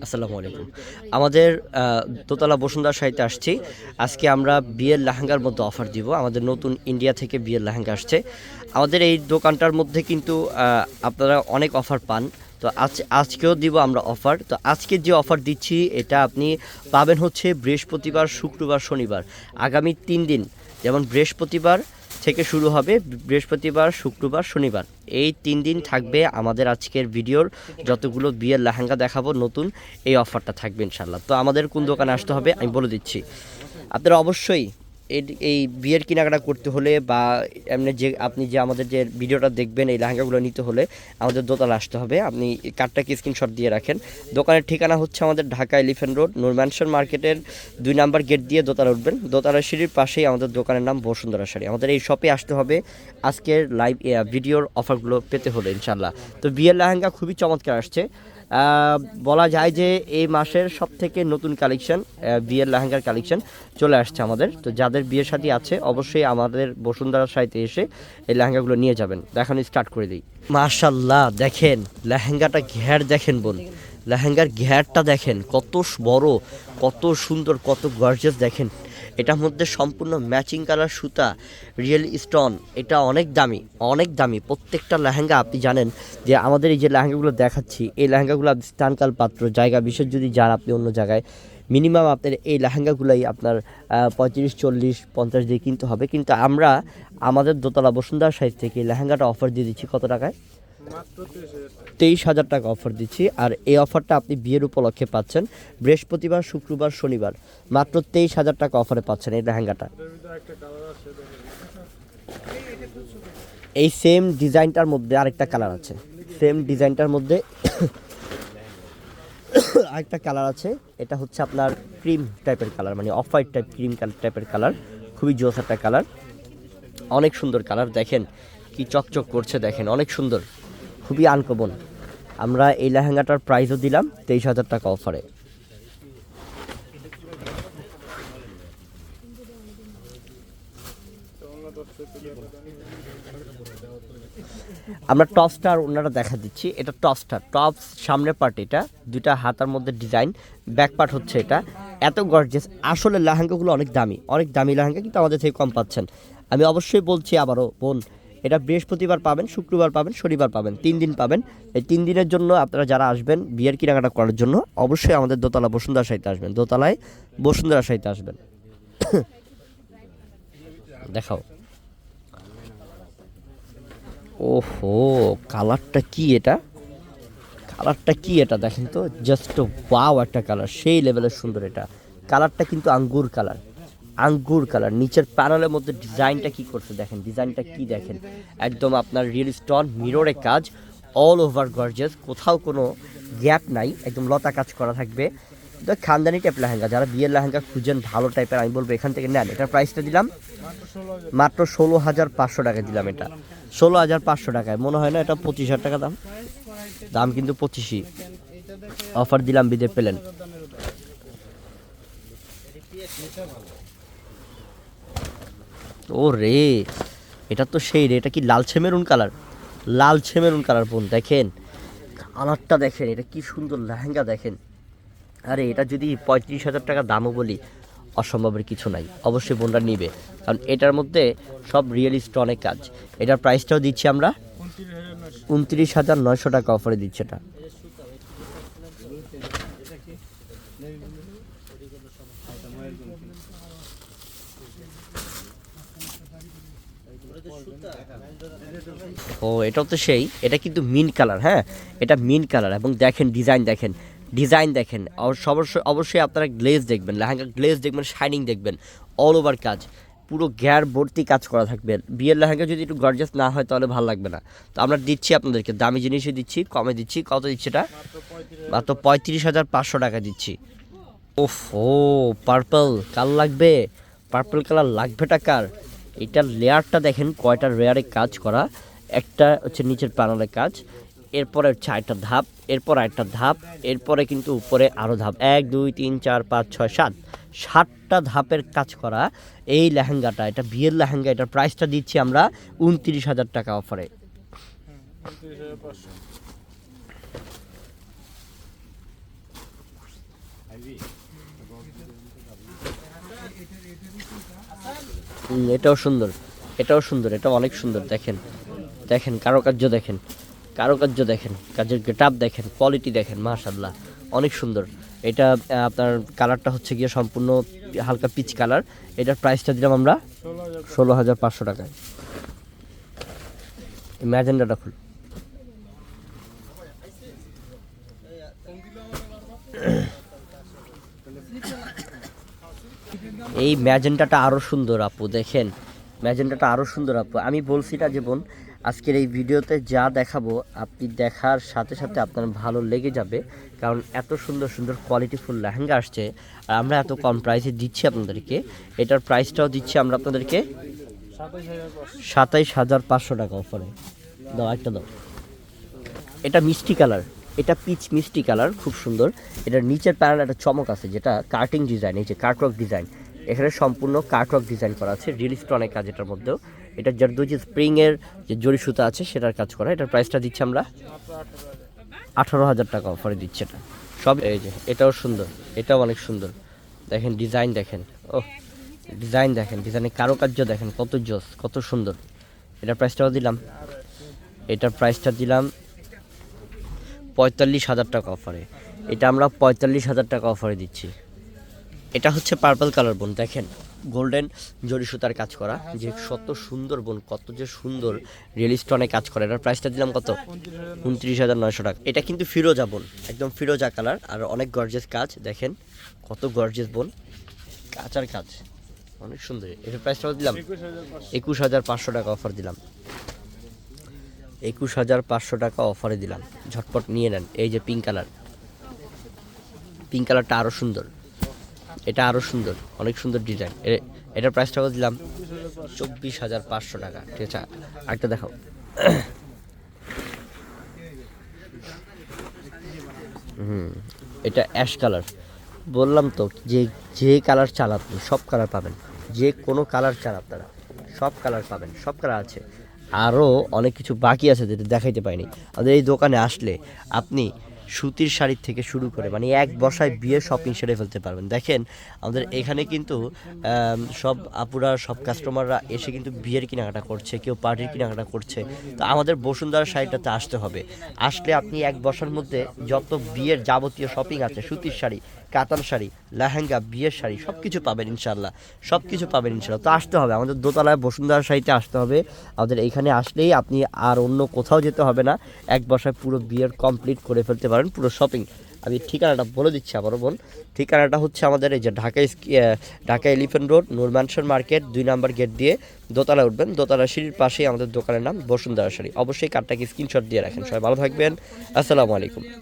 আসসালামু আলাইকুম। আমাদের দোতলা বসুন্ধরা সাহিত্যে আসছি। আজকে আমরা বিয়ের লেহেঙ্গার মধ্যে অফার দিব। আমাদের নতুন ইন্ডিয়া থেকে বিয়ের লেহেঙ্গা আসছে। আমাদের এই দোকানটার মধ্যে কিন্তু আপনারা অনেক অফার পান। তো আজ, আজকেও দিব আমরা অফার তো আজকে যে অফার দিচ্ছি, এটা আপনি পাবেন হচ্ছে বৃহস্পতিবার, শুক্রবার, শনিবার। আগামী তিন দিন, যেমন বৃহস্পতিবার থেকে শুরু হবে বৃহস্পতিবার, শুক্রবার, শনিবার। এই তিন দিন থাকবে আমাদের আজকের ভিডিওর। যতগুলো বিয়ের লেহেঙ্গা দেখাবো নতুন, এই অফারটা থাকবে ইনশাল্লাহ তো আমাদের কোন দোকানে আসতে হবে আমি বলে দিচ্ছি। আপনারা অবশ্যই এই- বিয়ের কেনাকাটা করতে হলে বা এমনি যে, আপনি যে আমাদের যে ভিডিওটা দেখবেন, এই লেহেঙ্গাগুলো নিতে হলে আমাদের দোতলা আসতে হবে। আপনি কার্ডটাকে স্ক্রিনশট দিয়ে রাখেন। দোকানের ঠিকানা হচ্ছে আমাদের ঢাকা এলিফেন্ট রোড নুরম্যানশন মার্কেটের দুই নাম্বার গেট দিয়ে দোতলা উঠবেন। দোতলা সিঁড়ির পাশেই আমাদের দোকানের নাম বসুন্ধরা শাড়ি আমাদের এই শপে আসতে হবে। আজকের লাইভ ভিডিওর অফারগুলো পেতে হলে ইনশাল্লাহ তো বিয়ের লেহেঙ্গা খুবই চমৎকার আসছে। বলা যায় যে এই মাসের সব থেকে নতুন কালেকশন বিয়ের লেহেঙ্গার কালেকশন চলে আসছে আমাদের। তো যাদের বিয়ের সাথে আছে, অবশ্যই আমাদের বসুন্ধরা সাইতে এসে এই লেহেঙ্গাগুলো নিয়ে যাবেন। দেখানো স্টার্ট করে দিই। মাশাল্লাহ দেখেন, লেহেঙ্গাটা ঘের দেখেন বোন। লেহেঙ্গার ঘেরটা দেখেন, কত বড়, কত সুন্দর, কত গর্জেস দেখেন। এটার মধ্যে সম্পূর্ণ ম্যাচিং কালার সুতা রিয়েল স্টোন এটা অনেক দামি অনেক দামি। প্রত্যেকটা লেহেঙ্গা আপনি জানেন যে আমাদের এই যে লেহেঙ্গাগুলো দেখাচ্ছি, এই লেহেঙ্গাগুলো আপনি স্থানকাল পাত্র, জায়গা বিশেষ যদি যান আপনি অন্য জায়গায় মিনিমাম আপনার এই লেহেঙ্গাগুলোই আপনার পঁয়ত্রিশ, চল্লিশ, পঞ্চাশ দিয়ে কিনতে হবে। কিন্তু আমরা, আমাদের দোতলা বসুন্ধরা সাইজ থেকে লেহেঙ্গাটা অফার দিয়ে দিচ্ছি কত টাকায়? তেইশ হাজার টাকা অফার দিচ্ছি। আর এই অফারটা আপনি বিয়ের উপলক্ষে পাচ্ছেন বৃহস্পতিবার শুক্রবার শনিবার। মাত্র তেইশ হাজার টাকা অফারে পাচ্ছেন এই লেহেঙ্গাটা। এই সেম ডিজাইনটার মধ্যে আরেকটা কালার আছে। সেম ডিজাইনটার মধ্যে আরেকটা কালার আছে। এটা হচ্ছে আপনার ক্রিম টাইপের কালার মানে অফ হোয়াইট টাইপ ক্রিম টাইপের কালার খুবই জোস একটা কালার অনেক সুন্দর কালার দেখেন কি চকচক করছে দেখেন অনেক সুন্দর। খুবই আনকমন। আমরা এই লেহেঙ্গাটার প্রাইসও দিলাম, তেইশ হাজার টাকা অফারে আমরা টপ স্টার ওনারা দেখা দিচ্ছি। এটা টপ স্টার টপ সামনের পার্ট এটা, দুইটা হাতার মধ্যে ডিজাইন ব্যাক পার্ট হচ্ছে এটা। এত গর্জেস আসলে লেহেঙ্গাগুলো অনেক দামি অনেক দামি লেহেঙ্গা কিন্তু আমাদের থেকে কম পাচ্ছেন। আমি অবশ্যই বলছি আবারও, বোন এটা বৃহস্পতিবার পাবেন, শুক্রবার পাবেন, শনিবার পাবেন, তিন দিন পাবেন। এই তিন দিনের জন্য আপনারা যারা আসবেন বিয়ের কেনাকাটা করার জন্য, অবশ্যই আমাদের দোতলা বসুন্ধরা সাহিত্যে আসবেন, দোতলায় বসুন্ধরা সাহিত্যে আসবেন। দেখাও। ওহো, কালারটা কি এটা? কালারটা কি এটা দেখেন তো? জাস্ট ওয়াও একটা কালার, সেই লেভেলের সুন্দর এটা। কালারটা কিন্তু আঙ্গুর কালার। আঙ্গুর কালার, নিচের প্যানেলের মধ্যে ডিজাইনটা কি করছে দেখেন ডিজাইনটা কি দেখেন? একদম আপনার রিয়েল স্টোন মিররে কাজ অল ওভার গর্জেস কোথাও কোনো গ্যাপ নাই, একদম লতা কাজ করা থাকবে। খানদানি টাইপ লেহেঙ্গা, যারা বিয়ের লেহেঙ্গা খুঁজেন, ভালো টাইপের আমি বলব এখান থেকে নেন। এটার প্রাইসটা দিলাম মাত্র ষোলো হাজার পাঁচশো টাকা দিলাম এটা। ষোলো হাজার পাঁচশো টাকায়, মনে হয় না এটা পঁচিশ হাজার টাকা দাম? দাম কিন্তু পঁচিশই। অফার দিলাম বিদে পেলেন। ও রে এটা তো সেই রে এটা কি লালচে মেরুন কালার? লালচে মেরুন কালার বোন দেখেন। কালারটা দেখেন এটা কি সুন্দর লেহেঙ্গা দেখেন। আরে এটা যদি পঁয়ত্রিশ হাজার টাকা দামও বলি অসম্ভবের কিছু নাই। অবশ্যই বোনরা নিবে। কারণ এটার মধ্যে সব রিয়েল অনেক কাজ। এটার প্রাইসটাও দিচ্ছি আমরা উনত্রিশ হাজার নয়শো। টাকা অফারে দিচ্ছে এটা। ও, এটাও তো সেই। এটা কিন্তু মিন কালার হ্যাঁ? এটা মিন কালার এবং দেখেন ডিজাইন দেখেন ডিজাইন দেখেন। অবশ্য- অবশ্যই অবশ্যই আপনারা গ্লেজ দেখবেন, লেহেঙ্গা গ্লেজ দেখবেন শাইনিং দেখবেন অল ওভার কাজ। পুরো গ্যার ভর্তি কাজ করা থাকবে। বিয়ের লেহেঙ্গা যদি একটু গর্জাস না হয়, তাহলে ভালো লাগবে না। তো আমরা দিচ্ছি আপনাদেরকে, দামি জিনিসই দিচ্ছি, কমে দিচ্ছি। কত দিচ্ছি এটা? মাত্র পঁয়ত্রিশ হাজার পাঁচশো টাকা দিচ্ছি। ওফ, ও পার্পল কাল লাগবে। পার্পল কালার লাগবে টাকার এটার লেয়ারটা দেখেন কয়টা রেয়ারে কাজ করা, একটা হচ্ছে নিচের প্যানেলের কাজ, এরপরে হচ্ছে আরেকটা ধাপ, এরপর আরেকটা ধাপ, এরপরে কিন্তু উপরে আরও ধাপ। এক, দুই, তিন, চার, পাঁচ, ছয়, সাত। সাতটা ধাপের কাজ করা এই লেহেঙ্গাটা, এটা বিয়ের লেহেঙ্গা, এটার প্রাইসটা দিচ্ছি আমরা উনত্রিশ হাজার টাকা অফারে এটাও সুন্দর। এটাও সুন্দর এটা অনেক সুন্দর, দেখেন। দেখেন, কারুকার্য দেখেন। কারুকার্য দেখেন, কাজের গেটাপ দেখেন কোয়ালিটি দেখেন মাশাল্লাহ অনেক সুন্দর। এটা আপনার কালারটা হচ্ছে গিয়ে সম্পূর্ণ হালকা পিচ কালার এটার প্রাইসটা দিলাম আমরা ষোলো হাজার পাঁচশো টাকায়। ম্যাজেন্ডাটা খুল এই ম্যাজেন্টাটা আরও সুন্দর আপু, দেখেন। ম্যাজেন্টাটা আরও সুন্দর আপু। আমি বলছি না যে বোন আজকের এই ভিডিওতে যা দেখাবো, আপনি দেখার সাথে সাথে আপনার ভালো লেগে যাবে, কারণ এত সুন্দর সুন্দর কোয়ালিটিফুল লেহেঙ্গা আসছে, আর আমরা এত কম প্রাইসে দিচ্ছি আপনাদেরকে। এটার প্রাইসটাও দিচ্ছি আমরা আপনাদেরকে সাতাইশ হাজার পাঁচশো টাকা অফারে দাও, একটা দাও। এটা মিষ্টি কালার। এটা পিচ মিষ্টি কালার, খুব সুন্দর। এটার নিচের প্যানেল একটা চমক আছে, যেটা কার্টিং ডিজাইন এই যে কার্টওয়ার্ক ডিজাইন এখানে সম্পূর্ণ কার্টওয়ার্ক ডিজাইন করা আছে রিল স্টোনের কাজ এটার মধ্যেও। এটা দুই যে স্প্রিংয়ের যে জরি সুতা আছে, সেটার কাজ করা। এটার প্রাইসটা দিচ্ছি আমরা আঠারো হাজার টাকা অফারে দিচ্ছে এটা। সব এই যে, এটাও সুন্দর, এটাও অনেক সুন্দর। দেখেন ডিজাইন দেখেন, ও ডিজাইন দেখেন ডিজাইনের কারুকার্য দেখেন, কত জোস, কত সুন্দর। এটার প্রাইসটাও দিলাম। এটার প্রাইসটা দিলাম পঁয়তাল্লিশ হাজার টাকা অফারে এটা আমরা পঁয়তাল্লিশ হাজার টাকা অফারে দিচ্ছি। এটা হচ্ছে পার্পল কালার বোন দেখেন। গোল্ডেন জরি সুতার কাজ করা। যে কত সুন্দর বোন কত যে সুন্দর রিয়েল স্টোনে কাজ করে। এটার প্রাইসটা দিলাম কত? উনত্রিশ হাজার নয়শো টাকা। এটা কিন্তু ফিরোজা বোন একদম ফিরোজা কালার আর অনেক গর্জেস কাজ। দেখেন, কত গর্জেস বোন কাঁচার কাজ। অনেক সুন্দর। এটার প্রাইসটা দিলাম? একুশ হাজার পাঁচশো টাকা অফার দিলাম। একুশ হাজার পাঁচশো টাকা অফারে দিলাম। ঝটপট নিয়ে নেন। এই যে পিঙ্ক কালার পিঙ্ক কালারটা আরও সুন্দর। এটা আরও সুন্দর, অনেক সুন্দর ডিজাইন এটার প্রাইসটাও দিলাম চব্বিশ হাজার পাঁচশো টাকা। ঠিক আছে, আরেকটা দেখাও। হুম, এটা অ্যাশ কালার বললাম তো, যে যে কালার চান আপনি, সব কালার পাবেন। যে কোনো কালার চান আপনারা, সব কালার পাবেন, সব কালার আছে। আরও অনেক কিছু বাকি আছে যেটা দেখাইতে পাইনি আমাদের এই দোকানে আসলে আপনি সুতির শাড়ির থেকে শুরু করে মানে এক বসায় বিয়ে শপিং সেরে ফেলতে পারবেন। দেখেন, আমাদের এখানে কিন্তু সব আপুরা, সব কাস্টমাররা এসে কিন্তু বিয়ের কেনাকাটা করছে, কেউ পার্টির কেনাকাটা করছে। তো আমাদের বসুন্ধরা শাড়িটাতে আসতে হবে। আসলে আপনি এক বসার মধ্যে যত বিয়ের যাবতীয় শপিং আছে, সুতির শাড়ি, কাতান শাড়ি, লেহেঙ্গা, বিয়ের শাড়ি সব কিছু পাবেন ইনশাল্লাহ সব কিছু পাবেন ইনশাল্লাহ তো আসতে হবে, আমাদের দোতলায় বসুন্ধরা শাড়িতে আসতে হবে। আমাদের এইখানে আসলেই আপনি আর অন্য কোথাও যেতে হবে না। এক বসায় পুরো বিয়ের কমপ্লিট করে ফেলতে পারেন পুরো শপিং আমি ঠিকানাটা বলে দিচ্ছি আবারও বোন ঠিকানাটা হচ্ছে আমাদের এই যে Dhaka Dhaka elephant road Nurmansion market, দুই নাম্বার গেট দিয়ে দোতলায় উঠবেন। দোতলা সিঁড়ির পাশেই আমাদের দোকানের নাম বসুন্ধরা শাড়ি অবশ্যই কার্ডটাকে স্ক্রিনশট দিয়ে রাখেন। সবাই ভালো থাকবেন। আসসালামু আলাইকুম।